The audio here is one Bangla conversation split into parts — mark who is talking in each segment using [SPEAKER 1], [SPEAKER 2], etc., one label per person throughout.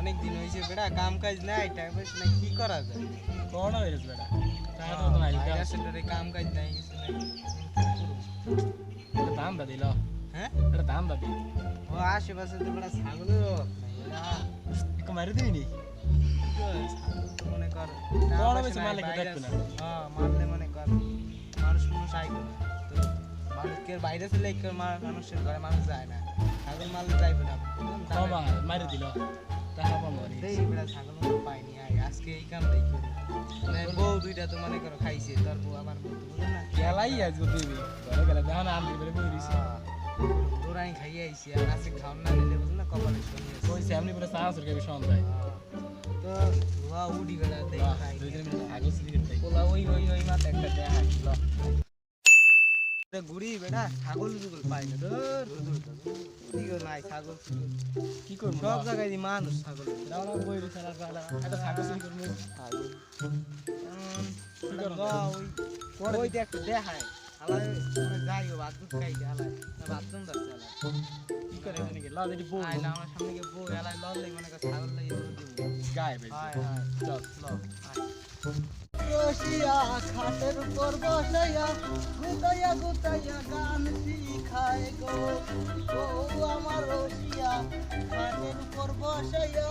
[SPEAKER 1] অনেক দিন হয়েছে বেটা কাম কাজ নাই টাকা পয়সা নাই কি করা যায়?
[SPEAKER 2] করোনা ভাইরাস বেটা টাকা তো নাই
[SPEAKER 1] কাম কাজ নাই কিছু নাই।
[SPEAKER 2] এটা দাম দা দিল
[SPEAKER 1] হ্যাঁ?
[SPEAKER 2] এটা দাম দা দিল
[SPEAKER 1] ও আশেপাশে তো বেটা ছাগলের অভাব নাই
[SPEAKER 2] মারি দিবি নি?
[SPEAKER 1] মনে কর টাকা
[SPEAKER 2] বেশি মারলে কেউ দেখবে না।
[SPEAKER 1] হ্যাঁ মারলে মনে কর মানুষ মানুষ আইবে না তো মানুষকে বাইরে মা- মানুষের ঘরে মানুষ যায় না। ছাগল মারলে যাইবে না।
[SPEAKER 2] মারি দিল। টাকা কম
[SPEAKER 1] দেই বেটা ছাগল মতো পাইনি আজকে এই কাম দেখি। মানে বউ দুইটা তো মনে করো খাইছে তোর বউ আমার বউ তো না?
[SPEAKER 2] গেলাই আজকে দিবি ঘরে গেলে দেখো না আনতে বেরে বই দিছি।
[SPEAKER 1] তোরা আমি খাইয়ে আইছি আর আজকে খাওয়ান না নিলে বুঝলেন না কপালে শনি আছে।
[SPEAKER 2] ওই সামনে বলে সাহস রেখে সন্ধ্যায়।
[SPEAKER 1] তো ধোয়া উডি বেড়া দেই খাই।
[SPEAKER 2] দুই তিন মিনিট আগে সিগারেট খাই।
[SPEAKER 1] ওই ওই ওই মাথা একটা দেয়া ঘুরি বেটা ছাগল জুগল পাই না দিগো নাই ছাগল।
[SPEAKER 2] কি করব
[SPEAKER 1] সব জায়গায় মানুষ ছাগল।
[SPEAKER 2] দাও না বই দিছ না এটা ছাগল চুরি করব।
[SPEAKER 1] ছাগল।
[SPEAKER 2] কি?
[SPEAKER 1] ওই ওই দেখ দেখায়। আলাই মানে যাই ও ভাত দুধ খাই আলাই বাথরুম যাচ্ছে আলাই
[SPEAKER 2] কি করে জানি কি এটি বই
[SPEAKER 1] আইলা আমার সামনে গিয়ে বই আলাই লড়লে মনে কর ছাগল দিব।
[SPEAKER 2] গায়
[SPEAKER 1] হায় হায়
[SPEAKER 2] চল
[SPEAKER 1] ল রসিয়া খাটের উপর বসাইয়া গুতাইয়া গুতাইয়া গান শিখায় গো। ও আমার রসিয়া খাটের উপর বসাইয়া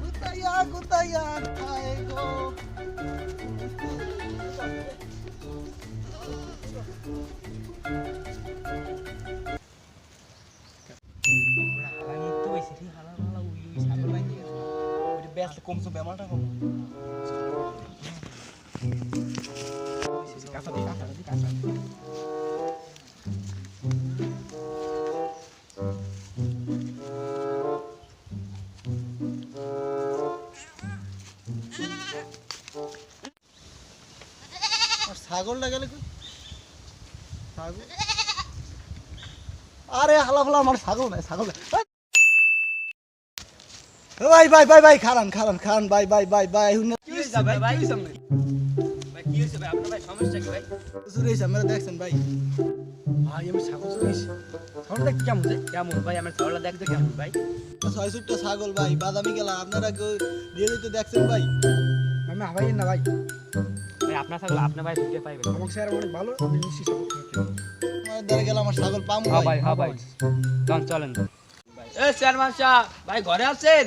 [SPEAKER 1] গুতাইয়া গুতাইয়া খায় গো।
[SPEAKER 2] কমছো বেমারটা কম।
[SPEAKER 1] ছাগলটা? ছাগল আরে হালা ফালা আমার ছাগল নাই ছাগল ভাই ভাই ভাই ভাই খারান খারান খারান ভাই ভাই ভাই ভাই হুনে
[SPEAKER 2] কি হইছে ভাই? ভাই কি হইছে ভাই? কি হইছে ভাই? আপনার ভাই সমস্যা কি ভাই?
[SPEAKER 1] জুরেছে আমরা দেখছেন ভাই।
[SPEAKER 2] ভাই আমি ছাগল চুরিছি কেমন কেমন ভাই? আমার ছাগলটা দেখতে কেমন ভাই?
[SPEAKER 1] ছয় সুটটা ছাগল ভাই বাদামি গেলা আপনারা কেউ দিয়ে দিতে দেখছেন ভাই।
[SPEAKER 2] আমি হাবাই না ভাই। ভাই আপনার ছাগল আপনার ভাই দিতে পাইবেন আমাকে স্যার অনেক ভালো আমি নিশ্চিত ছাগল
[SPEAKER 1] আমার দ্বারা গেলে আমার ছাগল পামু
[SPEAKER 2] হ্যাঁ
[SPEAKER 1] ভাই।
[SPEAKER 2] ভাই হ্যাঁ ভাই। চল চলেন। এ চেয়ারম্যান সাহেব ভাই ঘরে আছেন?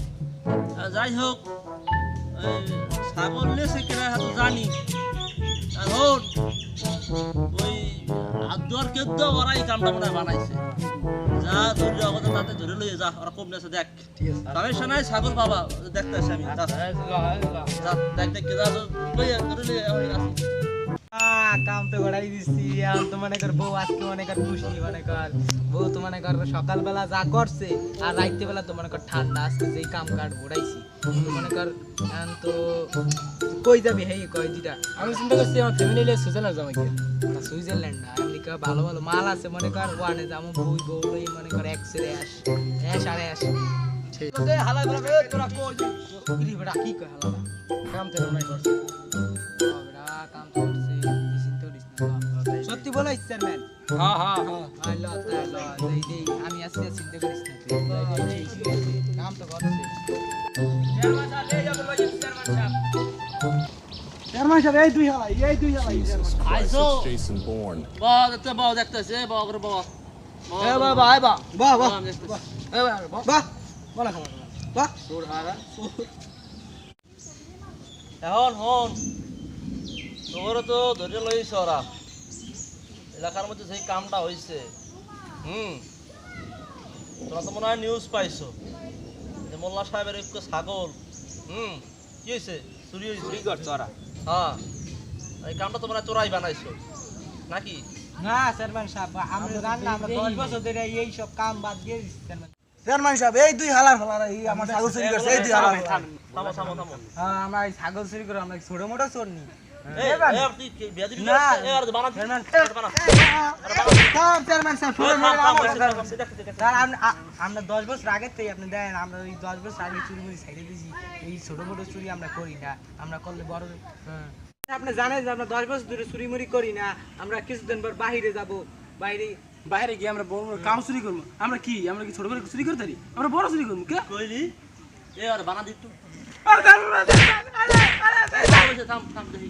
[SPEAKER 2] যাই হোক ছাগল নিয়েছে কিনা হয়তো জানি। এখন ওই আদুয়ার কেদ্দ ওরা এই কামটা মনে বানাইছে। যা ধরে অবস্থা তাতে ধরে লইয়ে যা ওরা কম নেছে দেখ। সমস্যা নাই ছাগল বাবা দেখতে আসি আমি যা। যা, দেখ দেখ যা ধরে লইয়ে আসি।
[SPEAKER 1] কাম তো গড়াই দিচ্ছি এখন তো মনে কর বউ আজকে মনে কর খুশি মনে কর বউ তো মনে কর সকালবেলা যা করছে আর রাইতে বেলা তো মনে কর ঠান্ডা আজকে যেই কাম কাট ঘোরাইছি। মনে কর তো কই যাবি? হেই কই দিটা
[SPEAKER 2] আমি চিন্তা করছি আমার ফ্যামিলি লিয়ে সুইজারল্যান্ড যাব কি
[SPEAKER 1] না, সুইজারল্যান্ড না আমেরিকা ভালো ভালো মাল আছে মনে কর ওয়ানে যাব বই বউ লই মনে কর এক্স রে আস। এস আর হালা বেলা তোরা কই কি কয় হালা
[SPEAKER 2] কাম তো নাই করছে।
[SPEAKER 1] সত্যি চেয়ারম্যান
[SPEAKER 2] হ্যাঁ হ্যাঁ হ্যাঁ
[SPEAKER 1] আল্লাহ তাআলা দেই দেই আমি আজকে চিন্তা করিস না কাম তো করছে
[SPEAKER 2] চেয়ারম্যান সাহেব এই যাবে ভাই চেয়ারম্যান সাহেব।
[SPEAKER 1] চেয়ারম্যান সাহেব এই দুই হালাই এই দুই হালাই।
[SPEAKER 3] Jesus Christ,
[SPEAKER 2] Aizo.
[SPEAKER 3] it's Jason Bourne.
[SPEAKER 2] বাহ দেখতে বাহ দেখতেছে। বাহ করে বাহ
[SPEAKER 1] এ বাবা আয় বা বাহ বাহ এ বাহ বাহ বলা খাবার বাহ।
[SPEAKER 2] তোর হারা এখন হন। তোর তো ধরে লইছ ওরা। এলাকার মধ্যে সেই কামটা হয়েছে হুম তোরা তো মনে হয় নিউজ পাইছো। যে মোল্লা সাহেবের একটু ছাগল হুম কি হয়েছে চুরি হয়েছে চুরি হ্যাঁ এই কামটা তোমরা চোরাই বানাইছো নাকি?
[SPEAKER 1] না চেয়ারম্যান সাহেব আমরা জানি আমরা দশ বছর ধরে এই সব কাম বাদ দিয়ে চেয়ারম্যান।
[SPEAKER 3] চেয়ারম্যান সাহেব এই দুই হালার ফালার এই আমার ছাগল চুরি করছে এই দুই হালার
[SPEAKER 2] থামো থামো থামো।
[SPEAKER 1] হ্যাঁ, আমরা ছাগল চুরি করে আমরা ছোট মোটো চোর নি আমার দশ বছর থেকে আপনি দেন আমরা ওই দশ বছর আগে চুরি মুড়ি সাইডে দিয়েছি এই ছোট মোটো চুরি আমরা করি না আমরা করলে বড় হ্যাঁ। আপনি জানেন যে আমরা দশ বছর ধরে চুরি মুড়ি করি না আমরা কিছুদিন পর বাইরে যাব বাইরে
[SPEAKER 3] বাইরে গিয়ে আমরা বড় বড় কাম চুরি করব আমরা কি আমরা কি ছোট করে চুরি করতে পারি আমরা বড় চুরি করব কে
[SPEAKER 2] কইলি এই আর বানা দিত
[SPEAKER 3] আরে, আরে, আরে, আরে, আরে, আরে।
[SPEAKER 2] থাম থাম দেখি।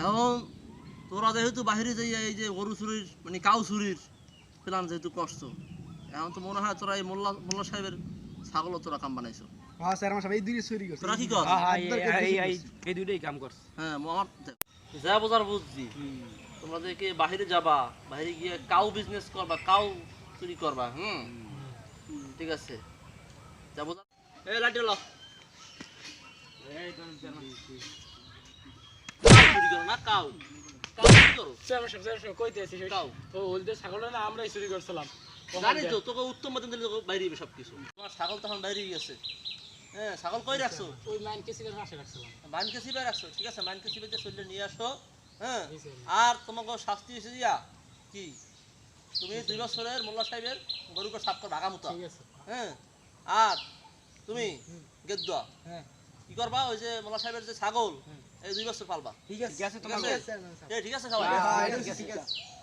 [SPEAKER 2] এখন তোরা যেহেতু বাহিরে যাই এই যে গরু চুরির মানে কাউ চুরির প্ল্যান যেহেতু করছ এখন তো মনে হয় তোরা এই মোল্লা মোল্লা সাহেবের ছাগলও তোরা কাম বানাইছো।
[SPEAKER 3] হ্যাঁ স্যার আমার সব এই দুই চুরি করছে।
[SPEAKER 2] তোরা কি কর?
[SPEAKER 3] এই দুইটাই কাম করছে।
[SPEAKER 2] হ্যাঁ আমার যা বোঝার বুঝছি। তোমরা যে কে বাহিরে যাবা বাইরে গিয়ে কাউ বিজনেস করবা কাউ চুরি করবা হুম? ঠিক আছে। এই ল। না কাউ। কাউ চুরি করো? কাউ।
[SPEAKER 3] আমরাই চুরি করছিলাম।
[SPEAKER 2] জানি তো তোকে উত্তম মতন দিলে তোকে বাইরে যাবে সবকিছু। তোমার ছাগল তখন বাইরে গেছে। হ্যাঁ ছাগল কই রাখছো?
[SPEAKER 3] ওই লাইন কেসি পাশে রাখছিলাম।
[SPEAKER 2] মাইনকে সিবে রাখছো ঠিক আছে? মাইনকে সিবে যে চললে নিয়ে আসো হ্যাঁ? আর তোমাকে শাস্তি হয়েছে দিয়া কি? তুমি দুই বছরের মোল্লা সাহেবের গরুকে সাপ করে ঢাকা মতো। হ্যাঁ? আর তুমি গেদ্দা
[SPEAKER 1] হ্যাঁ।
[SPEAKER 2] কি করবা? ওই যে মোল্লা সাহেবের যে ছাগল এই দুই বছর পালবা।
[SPEAKER 1] ঠিক আছে।
[SPEAKER 3] ঠিক আছে,
[SPEAKER 2] ঠিক আছে
[SPEAKER 1] চেয়ারম্যান
[SPEAKER 2] ঠিক আছে? সবাই
[SPEAKER 3] ঠিক আছে।